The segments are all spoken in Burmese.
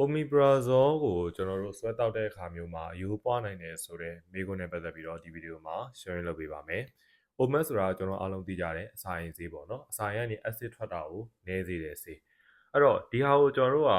Omeprazole ကိုကျွန်တော်တို့ဆွဲတောက်တဲ့အခါမျိုးမှာအယိုးပွားနိုင်တယ်ဆိုတော့မိကုန်းနဲ့ပတ်သက်ပြီးတော့ဒီဗီဒီယိုမှာ sharing လုပ်ပေးပါမယ်။ OMS ဆိုတာကျွန်တော်အားလုံးသိကြတဲ့အစာရင်ဆေးပေါ့နော်။အစာရင်ကနေ acid ထွက်တာကိုနည်းစေတဲ့ဆေး။အဲ့တော့ဒီဟာကိုကျွန်တော်တို့က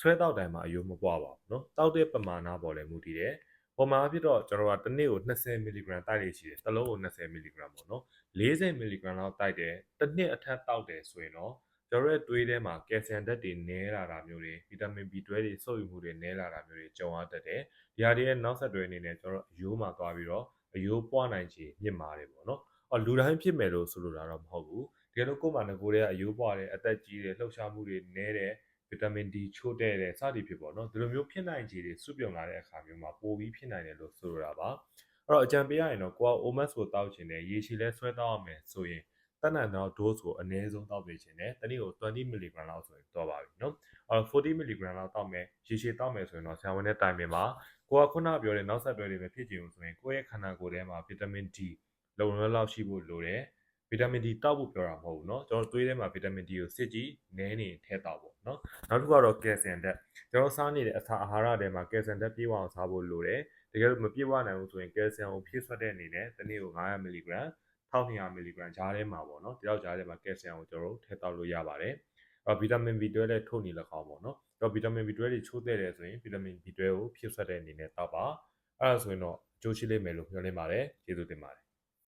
ဆွဲတောက်တိုင်းမှာအယိုးမပွားပါဘူးနော်။တောက်တဲ့ပမာဏပေါ်လည်းမူတည်တယ်။ပုံမှန်အဖြစ်တော့ကျွန်တော်ကတစ်နေ့ကို20 mg တိုက်လေရှိတယ်။တစ်လုံးကို20 mg ပေါ့နော်။40 mg လောက်တိုက်တယ်။တစ်နှစ်အထက်တောက်တယ်ဆိုရင်တော့ ကျွန်တော်ရဲ့သွေးထဲမှာကယ်လ်ဆီယမ်ဓာတ်တွေနည်းလာတာမျိုးတွေဗီတာမင် B12 တွေစုပ်ယူမှုတွေနည်းလာတာမျိုးတွေကြုံရတတ်တယ်။ဒီဟာတွေရဲ့နောက်ဆက်တွဲအနေနဲ့ကျွန်တော်အယိုးမှာသွားပြီးတော့အယိုးပွားနိုင်ခြေမြင့်မာတယ်ပေါ့နော်။အော်လူတိုင်းဖြစ်မယ်လို့ဆိုလိုတာတော့မဟုတ်ဘူး။တကယ်လို့ကိုယ်မှငကိုယ်တည်းကအယိုးပွားတယ်အသက်ကြီးတယ်လှုပ်ရှားမှုတွေနည်းတယ်ဗီတာမင် D ချို့တဲ့တယ်စသည်ဖြစ်ပေါ့နော်ဒီလိုမျိုးဖြစ်နိုင်ခြေတွေစုပြုံလာတဲ့အခါမျိုးမှာပိုပြီးဖြစ်နိုင်တယ်လို့ဆိုလိုတာပါအဲ့တော့အကြံပေးရရင်တော့ကိုက OMS ကိုတောက်ချင်တယ်ရေရှည်လဲဆွဲတောက်ရမယ်ဆိုရင် တက်နံတော့ dose ကိုအနည်းဆုံးတောက်ပေးချင်တယ်တနည်းကို20 mg လောက်ဆိုရင်တော့ပါပြီနော်အဲ့တော့40 mg လောက်တောက်မယ်ရေရှည်တောက်မယ်ဆိုရင်တော့ဆရာဝန်နဲ့တိုင်ပင်ပါကိုကခုနပြောတဲ့နောက်ဆက်တွဲတွေပဲဖြစ်ချင်လို့ဆိုရင်ကိုယ့်ရဲ့ခန္ဓာကိုယ်ထဲမှာဗီတာမင် D လုံလုံလောက်ရှိဖို့လိုတယ်ဗီတာမင် D တောက်ဖို့ပြောတာမဟုတ်ဘူးเนาะကျွန်တော်သွေးထဲမှာဗီတာမင် D ကိုစစ်ကြည့်နည်းနေထဲတောက်ပေါ့เนาะနောက်တစ်ခုကတော့ကယ်လ်ဆီယမ်ဓာတ်ကျွန်တော်စားနေတဲ့အစာအာဟာရတွေမှာကယ်လ်ဆီယမ်ဓာတ်ပြည့်ဝအောင်စားဖို့လိုတယ်တကယ်လို့မပြည့်ဝနိုင်ဘူးဆိုရင်ကယ်လ်ဆီယမ်ကိုဖြည့်ဆွတ်တဲ့အနေနဲ့တစ်နေ့ကို900 mg 1200 mg ဂျားထဲမှာပေါ့နော်ဒီလောက်ဂျားထဲမှာကယ်လ်ဆီယမ်ကိုကျွန်တော်တို့ထည့်သောက်လို့ရပါတယ်အဲဗီတာမင် B12 လည်းထုတ်နေလကောင်းပေါ့နော်အဲဗီတာမင် B12 တွေချိုးတဲ့တယ်ဆိုရင်ဗီတာမင် B12 ကိုဖြည့်ဆွတ်တဲ့အနေနဲ့တောက်ပါအဲဒါဆိုရင်တော့အကျိုးရှိလိမ့်မယ်လို့မျှော်လင့်ပါတယ်ကျေးဇူးတင်ပါတယ်